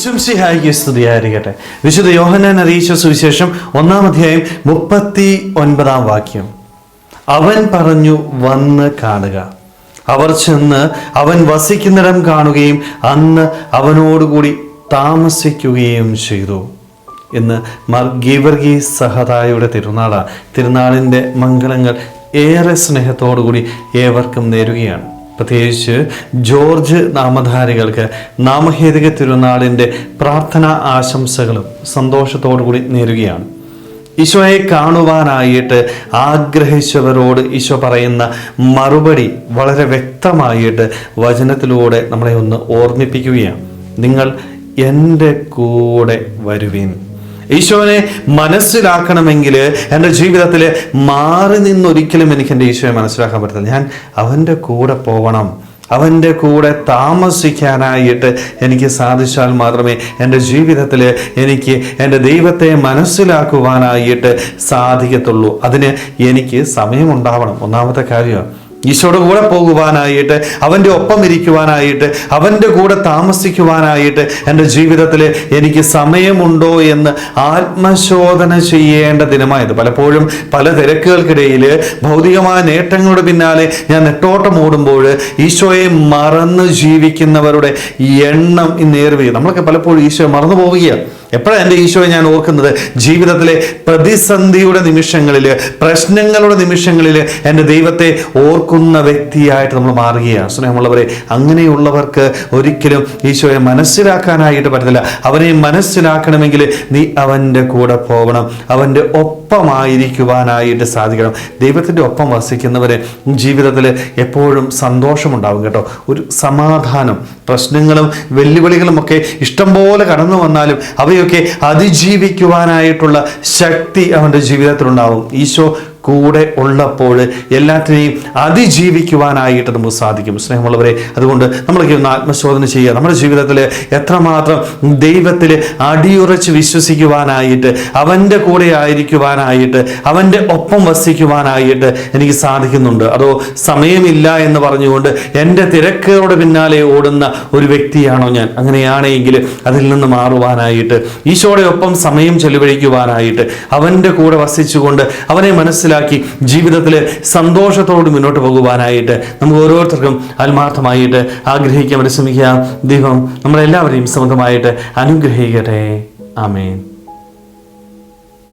വിശംസിഹായിക്ക് സ്തുതിയായിരിക്കട്ടെ വിശുദ്ധ യോഹനാൻ അറിയിച്ച സുവിശേഷം ഒന്നാം അധ്യായം മുപ്പത്തി ഒൻപതാം വാക്യം. അവൻ പറഞ്ഞു വന്ന് കാണുക. അവർ ചെന്ന് അവൻ വസിക്കുന്നിടം കാണുകയും അന്ന് അവനോടുകൂടി താമസിക്കുകയും ചെയ്തു. ഇന്ന് മാർ ഗീവർഗീസ് സഹതായുടെ തിരുനാളാണ്. തിരുനാളിന്റെ മംഗളങ്ങൾ ഏറെ സ്നേഹത്തോടുകൂടി ഏവർക്കും നേരുകയാണ്. പ്രത്യേകിച്ച് ജോർജ് നാമധാരികൾക്ക് നാമഹേതുക തിരുനാളിന്റെ പ്രാർത്ഥനാ ആശംസകളും സന്തോഷത്തോടു കൂടി നേരുകയാണ്. ഈശോയെ കാണുവാനായിട്ട് ആഗ്രഹിച്ചവരോട് ഈശോ പറയുന്ന മറുപടി വളരെ വ്യക്തമായിട്ട് വചനത്തിലൂടെ നമ്മളെ ഒന്ന് ഓർമ്മിപ്പിക്കുകയാണ്. നിങ്ങൾ എന്റെ കൂടെ വരുവിൻ. ഈശോനെ മനസ്സിലാക്കണമെങ്കിൽ എന്റെ ജീവിതത്തിൽ മാറി നിന്നൊരിക്കലും എനിക്ക് എന്റെ ഈശോയെ മനസ്സിലാക്കാൻ പറ്റത്തില്ല. ഞാൻ അവന്റെ കൂടെ പോകണം അവന്റെ കൂടെ താമസിക്കാനായിട്ട് എനിക്ക് സാധിച്ചാൽ മാത്രമേ എന്റെ ജീവിതത്തിൽ എനിക്ക് എന്റെ ദൈവത്തെ മനസ്സിലാക്കുവാനായിട്ട് സാധിക്കത്തുള്ളൂ. അതിന് എനിക്ക് സമയമുണ്ടാവണം. ഒന്നാമത്തെ കാര്യം ഈശോയുടെ കൂടെ പോകുവാനായിട്ട് അവന്റെ ഒപ്പം ഇരിക്കുവാനായിട്ട് അവന്റെ കൂടെ താമസിക്കുവാനായിട്ട് എന്റെ ജീവിതത്തിൽ എനിക്ക് സമയമുണ്ടോ എന്ന് ആത്മശോധന ചെയ്യേണ്ട ദിനമായത്. പലപ്പോഴും പല തിരക്കുകൾക്കിടയിൽ ഭൗതികമായ നേട്ടങ്ങളുടെ പിന്നാലെ ഞാൻ നെട്ടോട്ടം ഓടുമ്പോൾ ഈശോയെ മറന്ന് ജീവിക്കുന്നവരുടെ എണ്ണം ഇന്നേറുകയും നമ്മളൊക്കെ പലപ്പോഴും ഈശോയെ മറന്നു പോവുകയാണ്. എപ്പോഴാണ് എന്റെ ഈശോയെ ഞാൻ ഓർക്കുന്നത്? ജീവിതത്തിലെ പ്രതിസന്ധിയുടെ നിമിഷങ്ങളിൽ പ്രശ്നങ്ങളുടെ നിമിഷങ്ങളിൽ എന്റെ ദൈവത്തെ ഓർക്കുന്ന വ്യക്തിയായിട്ട് നമ്മൾ മാറുകയാണ്. സ്നേഹമുള്ളവരെ അങ്ങനെയുള്ളവർക്ക് ഒരിക്കലും ഈശോയെ മനസ്സിലാക്കാനായിട്ട് പറ്റത്തില്ല. അവനെ മനസ്സിലാക്കണമെങ്കിൽ നീ അവന്റെ കൂടെ പോകണം. അവന്റെ ഒപ്പമായിരിക്കുവാനായിട്ട് സാധിക്കണം. ദൈവത്തിന്റെ ഒപ്പം വസിക്കുന്നവരെ ജീവിതത്തിൽ എപ്പോഴും സന്തോഷമുണ്ടാവും കേട്ടോ. ഒരു സമാധാനം പ്രശ്നങ്ങളും വെല്ലുവിളികളും ഒക്കെ ഇഷ്ടംപോലെ കടന്നു വന്നാലും അവയൊക്കെ അതിജീവിക്കുവാനായിട്ടുള്ള ശക്തി അവന്റെ ജീവിതത്തിലുണ്ടാവും. ഈശോ കൂടെ ഉള്ളപ്പോൾ എല്ലാറ്റിനെയും അതിജീവിക്കുവാനായിട്ട് നമുക്ക് സാധിക്കും. സ്നേഹമുള്ളവരെ അതുകൊണ്ട് നമ്മളൊക്കെ ഒന്ന് ആത്മശോധന ചെയ്യുക. നമ്മുടെ ജീവിതത്തിൽ എത്രമാത്രം ദൈവത്തിൽ അടിയുറച്ച് വിശ്വസിക്കുവാനായിട്ട് അവന്റെ കൂടെ ആയിരിക്കുവാനായിട്ട് അവന്റെ ഒപ്പം വസിക്കുവാനായിട്ട് എനിക്ക് സാധിക്കുന്നുണ്ട്. അതോ സമയമില്ല എന്ന് പറഞ്ഞുകൊണ്ട് എന്റെ തിരക്കുകളുടെ പിന്നാലെ ഓടുന്ന ഒരു വ്യക്തിയാണോ ഞാൻ? അങ്ങനെയാണെങ്കിൽ അതിൽ നിന്ന് മാറുവാനായിട്ട് ഈശോയുടെ ഒപ്പം സമയം ചെലവഴിക്കുവാനായിട്ട് അവന്റെ കൂടെ വസിച്ചുകൊണ്ട് അവനെ മനസ്സിലാക്കി ജീവിതത്തിൽ സന്തോഷത്തോട് മുന്നോട്ട് പോകുവാനായിട്ട് നമുക്ക് ഓരോരുത്തർക്കും ആത്മാർത്ഥമായിട്ട് ആഗ്രഹിക്കാൻ പരിശ്രമിക്കുക ദൈവം നമ്മളെല്ലാവരെയും സമൃദ്ധമായിട്ട് അനുഗ്രഹിക്കട്ടെ. ആമേൻ.